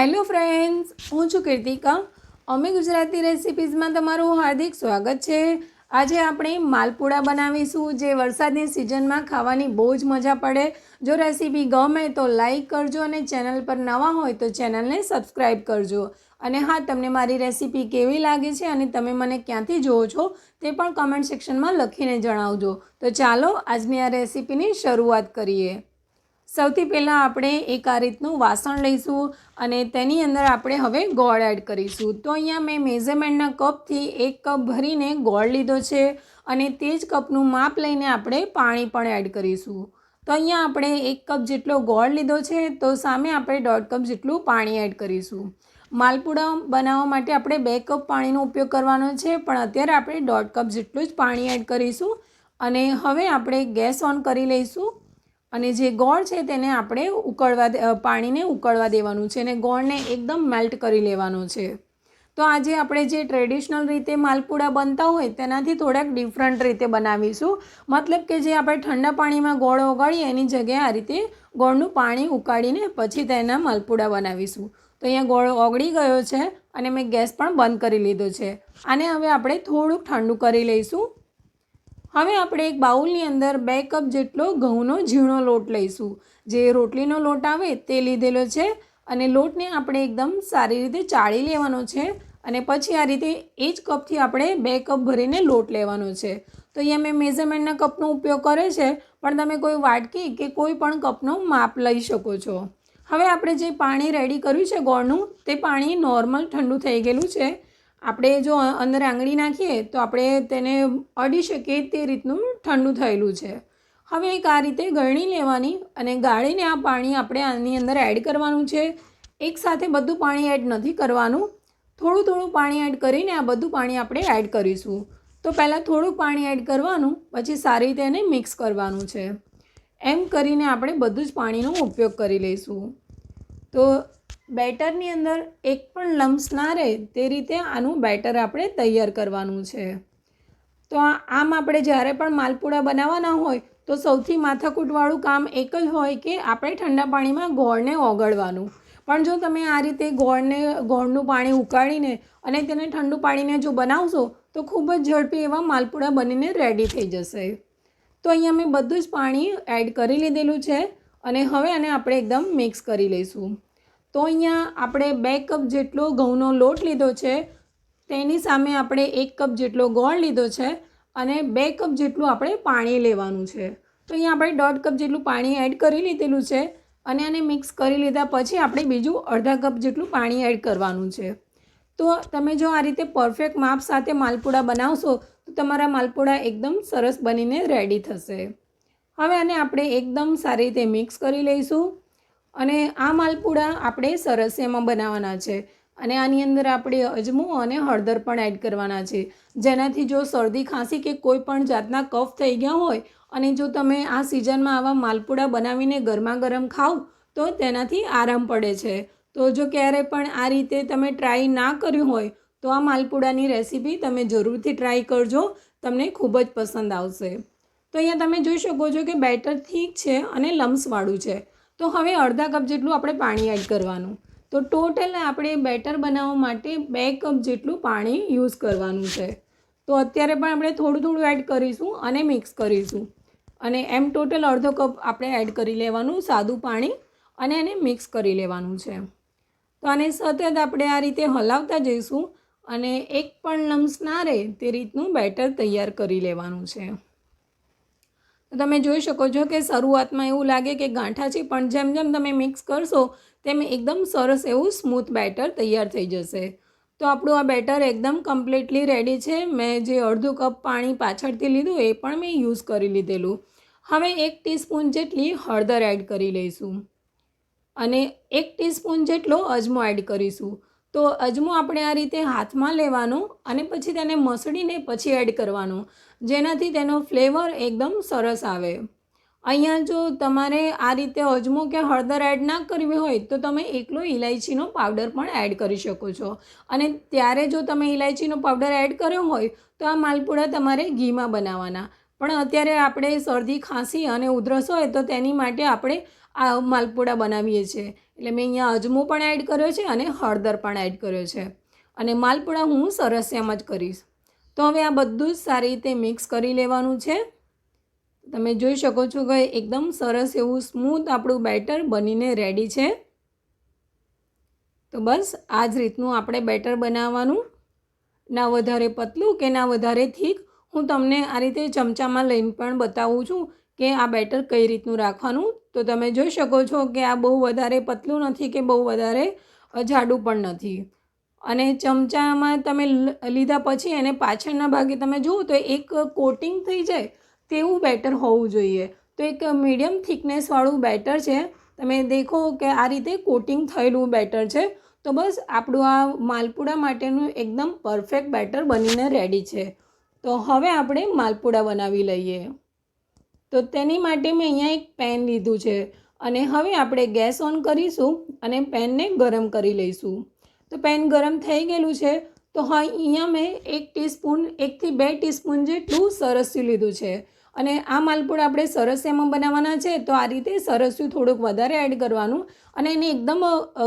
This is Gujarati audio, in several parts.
હેલો ફ્રેન્ડ્સ હું છું કીર્તિકા. અમે ગુજરાતી રેસિપીઝમાં તમારું હાર્દિક સ્વાગત છે. આજે આપણે માલપુડા બનાવીશું. જે વરસાદની સિઝનમાં ખાવાની બહુ જ મજા પડે. જો રેસીપી ગમે તો લાઈક કરજો અને ચેનલ પર નવા હોય તો ચેનલને સબસ્ક્રાઈબ કરજો. અને હા, તમને મારી રેસીપી કેવી લાગે છે અને તમે મને ક્યાંથી જુઓ છો તે પણ કમેન્ટ સેક્શનમાં લખીને જણાવજો. તો ચાલો, આજની આ રેસીપીની શરૂઆત કરીએ. સૌથી પહેલાં આપણે એક આ રીતનું વાસણ લઈશું અને તેની અંદર આપણે હવે ગોળ એડ કરીશું. તો અહીંયા મેં મેઝરમેન્ટના કપથી એક કપ ભરીને ગોળ લીધો છે અને તે જ કપનું માપ લઈને આપણે પાણી પણ એડ કરીશું. તો અહીંયા આપણે એક કપ જેટલો ગોળ લીધો છે તો સામે આપણે દોઢ કપ જેટલું પાણી એડ કરીશું. માલપુડા બનાવવા માટે આપણે બે કપ પાણીનો ઉપયોગ કરવાનો છે, પણ અત્યારે આપણે દોઢ કપ જેટલું જ પાણી એડ કરીશું અને હવે આપણે ગેસ ઓન કરી લઈશું. અને જે ગોળ છે તેને આપણે ઉકળવા પાણીને ઉકળવા દેવાનું છે અને ગોળને એકદમ મેલ્ટ કરી લેવાનો છે. તો આજે આપણે જે ટ્રેડિશનલ રીતે માલપુડા બનતા હોય તેનાથી થોડાક ડિફરન્ટ રીતે બનાવીશું. મતલબ કે જે આપણે ઠંડા પાણીમાં ગોળ ઓગાળીએ, એની જગ્યાએ આ રીતે ગોળનું પાણી ઉકાળીને પછી તેના માલપુડા બનાવીશું. તો અહીંયા ગોળ ઓગળી ગયો છે અને મેં ગેસ પણ બંધ કરી લીધો છે. આને હવે આપણે થોડુંક ઠંડુ કરી લઈશું. હવે આપણે એક બાઉલની અંદર બે કપ જેટલો ઘઉંનો ઝીણો લોટ લઈશું. જે રોટલીનો લોટ આવે તે લીધેલો છે અને લોટને આપણે એકદમ સારી રીતે ચાળી લેવાનો છે અને પછી આ રીતે એ જ કપથી આપણે બે કપ ભરીને લોટ લેવાનો છે. તો અહીંયા મેં મેઝરમેન્ટના કપનો ઉપયોગ કર્યો છે, પણ તમે કોઈ વાટકી કે કોઈ પણ કપનો માપ લઈ શકો છો. હવે આપણે જે પાણી રેડી કર્યું છે ગોળનું, તે પાણી નોર્મલ ઠંડુ થઈ ગયેલું છે. આપણે જો અંદર આંગળી નાખીએ તો આપણે તેને અડી શકીએ તે રીતનું ઠંડુ થયેલું છે. હવે એક આ રીતે ગળણી લેવાની અને ગાળીને આ પાણી આપણે આની અંદર એડ કરવાનું છે. એકસાથે બધું પાણી એડ નથી કરવાનું. થોડું થોડું પાણી એડ કરીને આ બધું પાણી આપણે એડ કરીશું. તો પહેલાં થોડું પાણી એડ કરવાનું, પછી સારી રીતે એને મિક્સ કરવાનું છે. એમ કરીને આપણે બધું જ પાણીનો ઉપયોગ કરી લઈશું. તો બેટરની અંદર એક પણ લમ્સ ના રહે તે રીતે આનું બેટર આપણે તૈયાર કરવાનું છે. તો આમ આપણે જ્યારે પણ માલપુડા બનાવવાના હોય, તો સૌથી માથાકૂટવાળું કામ એક જ હોય કે આપણે ઠંડા પાણીમાં ગોળને ઓગળવાનું. પણ જો તમે આ રીતે ગોળને ગોળનું પાણી ઉકાળીને અને તેને ઠંડુ પાણીને જો બનાવશો, તો ખૂબ જ ઝડપી એવા માલપુડા બનીને રેડી થઈ જશે. તો અહીંયા મેં બધું જ પાણી એડ કરી લીધેલું છે. અને હવે આને આપણે એકદમ મિક્સ કરી લઈશું. તો અહીંયા આપણે બે કપ જેટલો ઘઉંનો લોટ લીધો છે, તેની સામે આપણે એક કપ જેટલો ગોળ લીધો છે અને બે કપ જેટલું આપણે પાણી લેવાનું છે. તો અહીંયા આપણે દોઢ કપ જેટલું પાણી એડ કરી લીધેલું છે અને આને મિક્સ કરી લીધા પછી આપણે બીજું અડધા કપ જેટલું પાણી એડ કરવાનું છે. તો તમે જો આ રીતે પરફેક્ટ માપ સાથે માલપુડા બનાવશો, તો તમારા માલપુડા એકદમ સરસ બનીને રેડી થશે. હવે આને આપણે એકદમ સારી રીતે મિક્સ કરી લઈશું. અને આ માલપુડા આપણે સરસિયામાં બનાવવાના છે. અને આની અંદર આપણે અજમો અને હળદર પણ એડ કરવાના છે. જેનાથી જો શરદી, ખાંસી કે કોઈ પણ જાતના કફ થઈ ગયા હોય અને જો તમે આ સિઝનમાં આવા માલપુડા બનાવીને ગરમા ગરમ ખાવ તો તેનાથી આરામ પડે છે. તો જો ક્યારે પણ આ રીતે તમે ટ્રાય ના કર્યું હોય, તો આ માલપુડાની રેસીપી તમે જરૂરથી ટ્રાય કરજો. તમને ખૂબ જ પસંદ આવશે. તો અહીંયા તમે જોઈ શકો છો કે બેટર થીક છે અને લમ્સવાળું છે. તો હવે અડધા કપ જેટલું આપણે પાણી એડ કરવાનું. તો ટોટલ આપણે બેટર બનાવવા માટે બે કપ જેટલું પાણી યુઝ કરવાનું છે. તો અત્યારે પણ આપણે થોડું થોડું એડ કરીશું અને મિક્સ કરીશું. અને એમ ટોટલ અડધો કપ આપણે એડ કરી લેવાનું સાદું પાણી અને એને મિક્સ કરી લેવાનું છે. તો આને સતત આપણે આ રીતે હલાવતા જઈશું અને એક પણ લમ્સ ના રહે તે રીતનું બેટર તૈયાર કરી લેવાનું છે. તો તમે જોઈ શકો છો કે શરૂઆતમાં એવું લાગે કે ગાંઠા છે, પણ જેમ જેમ તમે મિક્સ કરશો, તેમ એકદમ સરસ એવું સ્મૂથ બેટર તૈયાર થઈ જશે. તો આપણું આ બેટર એકદમ કમ્પ્લીટલી રેડી છે. મેં જે અડધું કપ પાણી પાછળથી લીધું, એ પણ મેં યુઝ કરી લીધેલું. હવે એક ટીસ્પૂન જેટલી હળદર એડ કરી લઈશું. અને એક ટીસ્પૂન જેટલો અજમો એડ કરીશું. તો અજમો આપણે આ રીતે હાથમાં લેવાનો અને પછી તેને મસળીને પછી એડ કરવાનો. જેનાથી તેનો ફ્લેવર એકદમ સરસ આવે. અહીંયા જો તમારે આ રીતે અજમો કે હળદર એડ ના કરવી હોય, તો તમે એકલો ઇલાયચીનો પાવડર પણ એડ કરી શકો છો. અને ત્યારે જો તમે ઇલાયચીનો પાવડર એડ કર્યો હોય, તો આ માલપુડા તમારે ઘીમાં બનાવવાના. પણ અત્યારે આપણે શરદી, ખાંસી અને ઉધરસ હોય, તો તેની માટે આપણે આ માલપુડા બનાવીએ છીએ. એટલે મેં અહીંયા અજમો પણ એડ કર્યો છે અને હળદર પણ એડ કર્યો છે. અને માલપુડા હું સરસિયામાં જ કરીશ. તો હવે આ બધું જ સારી રીતે મિક્સ કરી લેવાનું છે. તમે જોઈ શકો છો કે એકદમ સરસ એવું સ્મૂથ આપણું બેટર બનીને રેડી છે. તો બસ આ જ રીતનું આપણે બેટર બનાવવાનું. ના વધારે પતલું કે ના વધારે થીક, હું તમને આ રીતે ચમચામાં લઈને પણ બતાવું છું કે આ બેટર કઈ રીતનું રાખવાનું. તો તમે જોઈ શકો છો કે આ બહુ વધારે પતલું નથી કે બહુ વધારે જાડું પણ નથી. અને ચમચામાં તમે લીધા પછી એને પાછળના ભાગે તમે જુઓ તો એક કોટિંગ થઈ જાય તેવું બેટર હોવું જોઈએ. તો એક મીડિયમ થિકનેસવાળું બેટર છે. તમે દેખો કે આ રીતે કોટિંગ થયેલું બેટર છે. તો બસ આપણું આ માલપુડા માટેનું એકદમ પરફેક્ટ બેટર બનીને રેડી છે. તો હવે આપણે માલપુડા બનાવી લઈએ. તો તેની માટે મેં અહીંયા એક પેન લીધું છે. અને હવે આપણે ગેસ ઓન કરીશું અને પેનને ગરમ કરી લઈશું. તો પેન ગરમ થઈ ગયેલું છે, તો હા, અહીંયા મેં એક ટીસ્પૂન, એકથી બે ટીસ્પૂન જેટલું સરસ્યું લીધું છે. અને આ માલપુડા આપણે સરસિયામાં બનાવવાના છે, તો આ રીતે સરસ્યું થોડુંક વધારે એડ કરવાનું અને એને એકદમ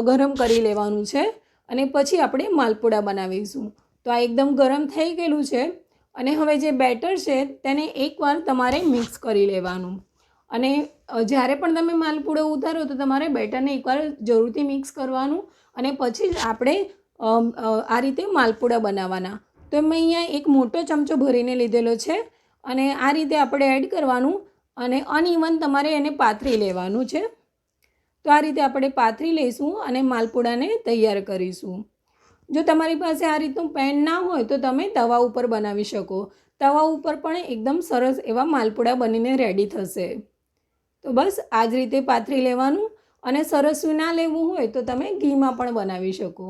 ગરમ કરી લેવાનું છે. અને પછી આપણે માલપુડા બનાવીશું. તો આ એકદમ ગરમ થઈ ગયેલું છે અને હવે જે બેટર છે, તેને એકવાર તમારે મિક્સ કરી લેવાનું. અને જ્યારે પણ તમે માલપુડો ઉતારો, તો તમારે બેટરને એકવાર જરૂરથી મિક્સ કરવાનું. અને પછી જ આપણે આ રીતે માલપુડા બનાવવાના. તો મેં અહીંયા એક મોટો ચમચો ભરીને લીધેલો છે અને આ રીતે આપણે એડ કરવાનું અને અનઇવન તમારે એને પાથરી લેવાનું છે. તો આ રીતે આપણે પાથરી લઈશું અને માલપુડાને તૈયાર કરીશું. જો તમારી પાસે આ રીતનું પેન ના હોય તો તમે તવા ઉપર બનાવી શકો. તવા ઉપર પણ એકદમ સરસ એવા માલપુડા બનીને રેડી થશે. તો બસ આ જ રીતે પાથરી લેવાનું અને સરસું ના લેવું હોય તો તમે ઘીમાં પણ બનાવી શકો.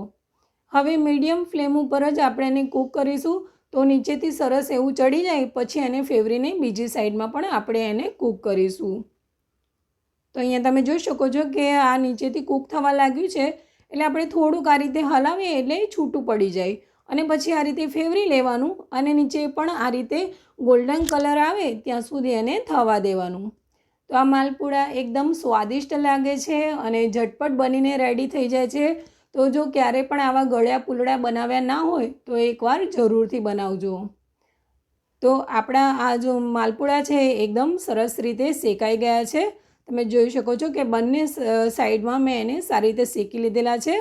હવે મીડિયમ ફ્લેમ ઉપર જ આપણે એને કૂક કરીશું તો નીચેથી સરસ એવું ચડી જાય, પછી એને ફેવરીને બીજી સાઈડમાં પણ આપણે એને કૂક કરીશું. તો અહીંયા તમે જોઈ શકો છો કે આ નીચેથી કૂક થવા લાગ્યું છે, એટલે આપણે થોડુંક આ રીતે હલાવીએ એટલે છૂટું પડી જાય. અને પછી આ રીતે ફેવરી લેવાનું અને નીચે પણ આ રીતે ગોલ્ડન કલર આવે ત્યાં સુધી એને થવા દેવાનું. તો આ માલપુડા એકદમ સ્વાદિષ્ટ લાગે છે અને ઝટપટ બનીને રેડી થઈ જાય છે. તો જો ક્યારે પણ આવા ગળ્યા પુલડા બનાવ્યા ના હોય, તો એકવાર જરૂરથી બનાવજો. તો આપણા આ જો માલપુડા છે એકદમ સરસ રીતે શેકાઈ ગયા છે. તમે જોઈ શકો છો કે બંને સાઈડમાં મેં એને સારી રીતે શેકી લીધેલા છે.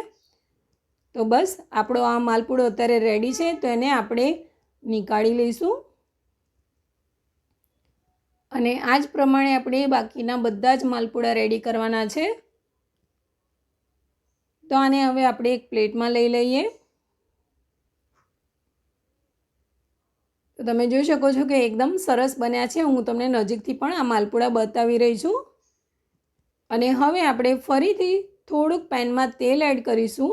તો બસ આપણો આ માલપુડો અત્યારે રેડી છે, તો એને આપણે નીકાળી લઈશું. અને આ જ પ્રમાણે આપણે બાકીના બધા જ માલપુડા રેડી કરવાના છે. તો આને હવે આપણે એક પ્લેટમાં લઈ લઈએ. તો તમે જોઈ શકો છો કે એકદમ સરસ બન્યા છે. હું તમને નજીકથી પણ આ માલપુડા બતાવી રહી છું. અને હવે આપણે ફરીથી થોડુંક પેનમાં તેલ એડ કરીશું.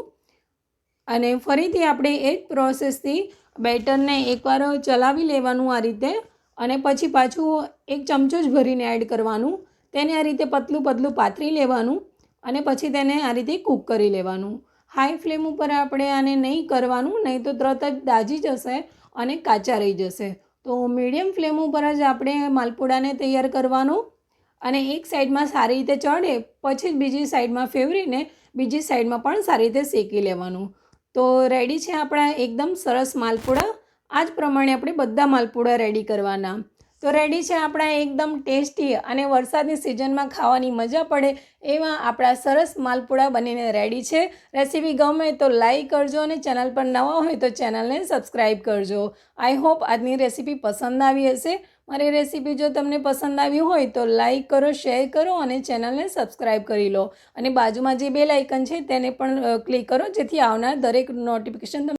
અને ફરીથી આપણે એ જ પ્રોસેસથી બેટરને એકવાર ચલાવી લેવાનું આ રીતે. અને પછી પાછું એક ચમચો જ ભરીને એડ કરવાનું. તેને આ રીતે પતલું પતલું પાથરી લેવાનું અને પછી તેને આ રીતે કૂક કરી લેવાનું. હાઈ ફ્લેમ ઉપર આપણે આને નહીં કરવાનું, નહીં તો તરત જ દાજી જશે અને કાચા રહી જશે. તો મીડિયમ ફ્લેમ ઉપર જ આપણે માલપુડાને તૈયાર કરવાનું અને એક સાઈડમાં સારી રીતે ચડે, પછી જ બીજી સાઈડમાં ફેવરીને બીજી સાઈડમાં પણ સારી રીતે શેકી લેવાનું. તો રેડી છે આપણા એકદમ સરસ માલપુડા. આ જ પ્રમાણે આપણે બધા માલપુડા રેડી કરવાના. તો રેડી છે આપણા એકદમ ટેસ્ટી અને વરસાદની સિઝનમાં ખાવાની મજા પડે એવા આપણા સરસ માલપુડા બનીને રેડી છે. રેસીપી ગમે તો લાઈક કરજો અને ચેનલ પર નવા હોય તો ચેનલને સબસ્ક્રાઈબ કરજો. આઈ હોપ આજની રેસીપી પસંદ આવી હશે. મારી રેસીપી જો તમને પસંદ આવી હોય તો લાઈક કરો શેર કરો અને ચેનલને સબસ્ક્રાઈબ કરી લો. અને બાજુમાં જે બે લાઇકન છે તેને પણ ક્લિક કરો જેથી આવનાર દરેક નોટિફિકેશન